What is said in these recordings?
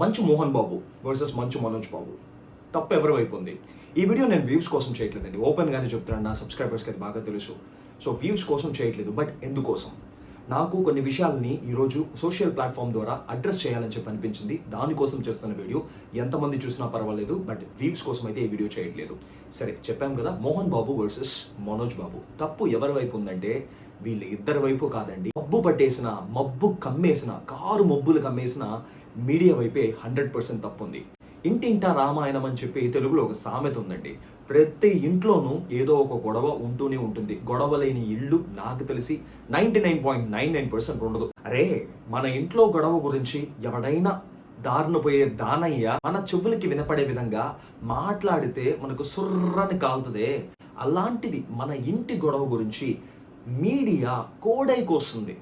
మంచు మోహన్ బాబు వర్సెస్ మంచు మనోజ్ బాబు. తప్పు ఎవరి వైపు ఉంది? ఈ వీడియో నేను వ్యూస్ కోసం చేయట్లేదండి. ఓపెన్గానే చెప్తున్నాను. నా సబ్స్క్రైబర్స్కి అది బాగా తెలుసు. సో వ్యూస్ కోసం చేయట్లేదు. బట్ ఎందుకోసం? నాకు కొన్ని విషయాలని ఈరోజు సోషల్ ప్లాట్ఫామ్ ద్వారా అడ్రస్ చేయాలని చెప్పి అనిపించింది. దానికోసం చేస్తున్న వీడియో. ఎంతమంది చూసినా పర్వాలేదు బట్ వ్యూస్ కోసం అయితే ఈ వీడియో చేయట్లేదు. సరే చెప్పాం కదా మోహన్ బాబు వర్సెస్ మనోజ్ బాబు. తప్పు ఎవరి వైపు ఉందంటే వీళ్ళ ఇద్దరి వైపు కాదండి. మబ్బు పట్టేసిన మబ్బు కమ్మేసిన కారు మబ్బులు కమ్మేసిన మీడియా వైపే హండ్రెడ్ పర్సెంట్ తప్పు ఉంది ఇంటింటా రామాయణం అని చెప్పి తెలుగులో ఒక సామెత ఉందండి. ప్రతి ఇంట్లోనూ ఏదో ఒక గొడవ ఉంటూనే ఉంటుంది. గొడవ లేని ఇల్లు నాకు తెలిసి ninety nine point nine nine percent ఉండదు. అరే మన ఇంట్లో గొడవ గురించి ఎవడైనా దారినపోయే దానయ్య మన చెవులకి వినపడే విధంగా మాట్లాడితే మనకు సుర్రని కాలుతుందే. అలాంటిది మన ఇంటి గొడవ గురించి మీడియా కోడైకి వస్తుంది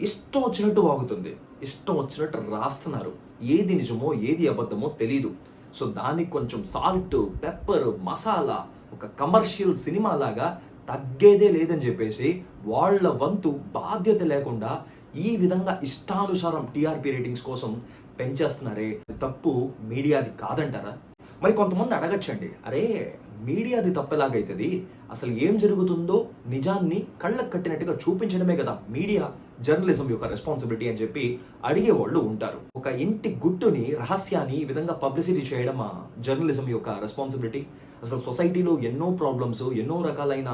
ఇష్టం వచ్చినట్టు వాగుతుంది. ఇష్టం వచ్చినట్టు రాస్తున్నారు. ఏది నిజమో ఏది అబద్ధమో తెలీదు. సో దానికి కొంచెం సాల్ట్ పెప్పర్ మసాలా ఒక కమర్షియల్ సినిమా లాగా తగ్గేదే లేదని చెప్పేసి వాళ్ళ వంతు బాధ్యత లేకుండా ఈ విధంగా ఇష్టానుసారం టీఆర్పీ రేటింగ్స్ కోసం పెంచేస్తున్నారే. తప్పు మీడియాది కాదంటారా? మరి కొంతమంది అడగచ్చండి. అరే మీడియాది తప్పెలాగైతుంది. అసలు ఏం జరుగుతుందో నిజాన్ని కళ్ళకు కట్టినట్టుగా చూపించడమే కదా మీడియా జర్నలిజం యొక్క రెస్పాన్సిబిలిటీ అని చెప్పి అడిగే వాళ్ళు ఉంటారు. ఒక ఇంటి గుట్టుని రహస్యాన్ని ఈ విధంగా పబ్లిసిటీ చేయడం ఆ జర్నలిజం యొక్క రెస్పాన్సిబిలిటీ. అసలు సొసైటీలో ఎన్నో ప్రాబ్లమ్స్ ఎన్నో రకాలైన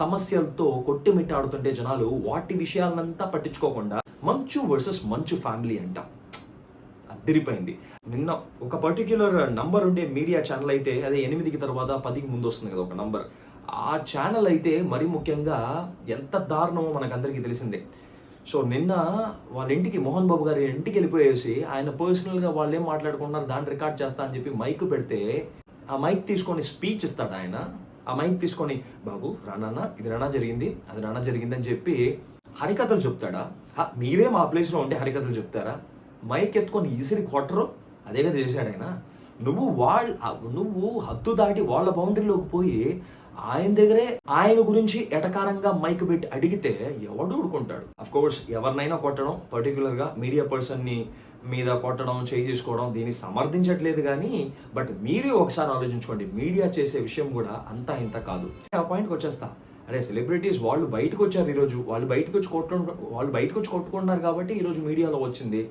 సమస్యలతో కొట్టుమిట్టాడుతుంటే జనాలు వాటి విషయాలంతా పట్టించుకోకుండా మంచు వర్సెస్ మంచు ఫ్యామిలీ అంట. అదిరిపోయింది. నిన్న ఒక పర్టిక్యులర్ నంబర్ ఉండే మీడియా ఛానల్ అయితే అదే ఎనిమిదికి తర్వాత పదికి ముందు వస్తుంది కదా ఒక నంబర్ ఆ ఛానల్ అయితే మరి ముఖ్యంగా ఎంత దారుణమో మనకందరికీ తెలిసిందే. సో నిన్న వాళ్ళ ఇంటికి మోహన్ బాబు గారి ఇంటికి వెళ్ళిపోయేసి ఆయన పర్సనల్గా వాళ్ళు ఏం మాట్లాడుకున్నారు దాన్ని రికార్డ్ చేస్తా అని చెప్పి మైక్ పెడితే ఆ మైక్ తీసుకొని స్పీచ్ ఇస్తాడు ఆయన. ఆ మైక్ తీసుకొని బాబు రానా ఇది రానా జరిగింది అది రానా జరిగిందని చెప్పి హరికథలు చెప్తాడా? మీరే మా ప్లేస్లో ఉంటే హరికథలు చెప్తారా? మైక్ ఎత్తుకొని ఈసిరి కొట్టరు. అదే కదా చేశాడు ఆయన. నువ్వు వాళ్ళ నువ్వు హద్దు దాటి వాళ్ళ బౌండరీలోకి పోయి ఆయన దగ్గరే ఆయన గురించి ఎటకారంగా మైక్ పెట్టి అడిగితే ఎవడు ఊడుకుంటాడు కోర్స్ ఎవరినైనా కొట్టడం పర్టికులర్గా మీడియా పర్సన్ని మీద కొట్టడం చేయి తీసుకోవడం దీన్ని సమర్థించట్లేదు కానీ బట్ మీరే ఒకసారి ఆలోచించుకోండి. మీడియా చేసే విషయం కూడా అంతా ఇంత కాదు. ఆ పాయింట్కి వచ్చేస్తా. అరే సెలబ్రిటీస్ వాళ్ళు బయటకు వచ్చారు ఈరోజు. వాళ్ళు బయటకు వచ్చి కొట్టు వాళ్ళు బయటకు వచ్చి కొట్టుకుంటున్నారు కాబట్టి ఈరోజు మీడియాలో వచ్చింది.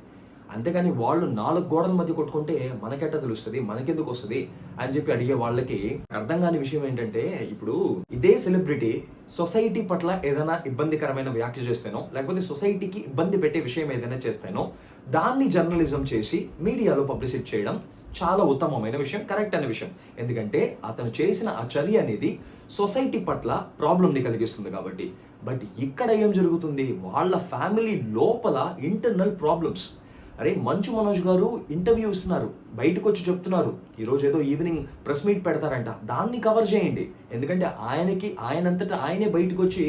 అంతేగాని వాళ్ళు నాలుగు గోడల మధ్య కొట్టుకుంటే మనకెట్ట తెలుస్తుంది? మనకెందుకు వస్తుంది? అని చెప్పి అడిగే వాళ్ళకి అర్థం కాని విషయం ఏంటంటే ఇప్పుడు ఇదే సెలబ్రిటీ సొసైటీ పట్ల ఏదైనా ఇబ్బందికరమైన వ్యాఖ్య చేస్తేనో లేకపోతే సొసైటీకి ఇబ్బంది పెట్టే విషయం ఏదైనా చేస్తానో దాన్ని జర్నలిజం చేసి మీడియాలో పబ్లిసిటీ చేయడం చాలా ఉత్తమమైన విషయం కరెక్ట్ అనే విషయం. ఎందుకంటే అతను చేసిన ఆ చర్య అనేది సొసైటీ పట్ల ప్రాబ్లంని కలిగిస్తుంది కాబట్టి. బట్ ఇక్కడ ఏం జరుగుతుంది? వాళ్ళ ఫ్యామిలీ లోపల ఇంటర్నల్ ప్రాబ్లమ్స్. అరే మంచు మనోజ్ గారు ఇంటర్వ్యూ ఇస్తున్నారు బయటకు వచ్చి చెప్తున్నారు. ఈరోజు ఏదో ఈవినింగ్ ప్రెస్ మీట్ పెడతారంట. దాన్ని కవర్ చేయండి. ఎందుకంటే ఆయనకి ఆయనంతటా ఆయనే బయటకు వచ్చి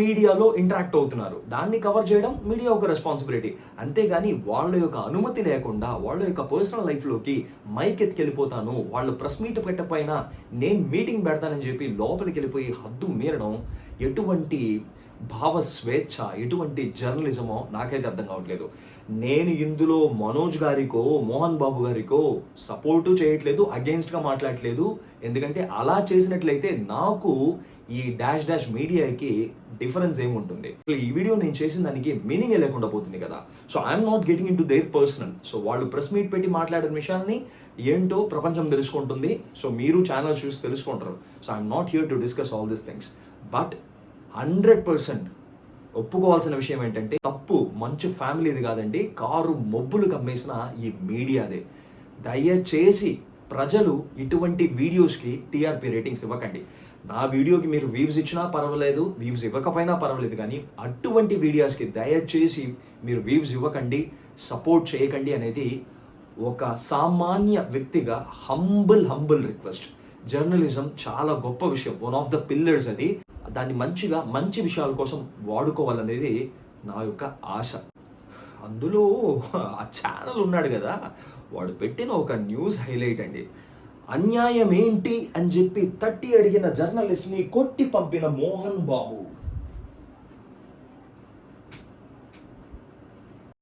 మీడియాలో ఇంటరాక్ట్ అవుతున్నారు. దాన్ని కవర్ చేయడం మీడియా ఒక రెస్పాన్సిబిలిటీ అంతేగాని వాళ్ళ యొక్క అనుమతి లేకుండా వాళ్ళ యొక్క పర్సనల్ లైఫ్లోకి మైక్ ఎత్తుకెళ్ళిపోతాను. వాళ్ళు ప్రెస్ మీట్ పెట్టకపోయినా నేను మీటింగ్ పెడతానని చెప్పి లోపలికి వెళ్ళిపోయి హద్దు మీరడం ఎటువంటి భావ స్వేచ్ఛ ఎటువంటి జర్నలిజమో నాకైతే అర్థం కావట్లేదు. నేను ఇందులో మనోజ్ గారికో మోహన్ బాబు గారికో సపోర్టు చేయట్లేదు అగెన్స్ట్గా మాట్లాడట్లేదు. ఎందుకంటే అలా చేసినట్లయితే నాకు ఈ డాష్ డాష్ మీడియాకి డిఫరెన్స్ ఏముంటుంది? అసలు ఈ వీడియో నేను చేసిన దానికి మీనింగ్ లేకుండా పోతుంది కదా. So I'm not getting into their personal so వాళ్ళు ప్రెస్ మీట్ పెట్టి మాట్లాడిన విషయాల్ని ఏంటో ప్రపంచం తెలుసుకుంటుంది. సో మీరు ఛానల్ చూసి తెలుసుకుంటారు. So I'm not here to discuss all these things but hundred percent ఒప్పుకోవాల్సిన విషయం ఏంటంటే తప్పు మంచి ఫ్యామిలీది కాదండి కారు మబ్బులు కమ్మేసిన ఈ మీడియాదే. దయచేసి ప్రజలు ఇటువంటి వీడియోస్కి టీఆర్పీ రేటింగ్స్ ఇవ్వకండి. నా వీడియోకి మీరు వ్యూస్ ఇచ్చినా పర్వాలేదు వ్యూస్ ఇవ్వకపోయినా పర్వాలేదు కానీ అటువంటి వీడియోస్కి దయచేసి మీరు వ్యూస్ ఇవ్వకండి సపోర్ట్ చేయకండి అనేది ఒక సామాన్య వ్యక్తిగా హంబుల్ హంబుల్ రిక్వెస్ట్. జర్నలిజం చాలా గొప్ప విషయం వన్ ఆఫ్ ద పిల్లర్స్ అది. దాన్ని మంచిగా మంచి విషయాల కోసం వాడుకోవాలనేది నా యొక్క ఆశ. అందులో ఆ ఛానల్ ఉన్నాడు కదా వాడు పెట్టిన ఒక న్యూస్ హైలైట్ అండి. అన్యాయం ఏంటి అని చెప్పి తట్టి అడిగిన జర్నలిస్ట్ని కొట్టి పంపిన మోహన్ బాబు.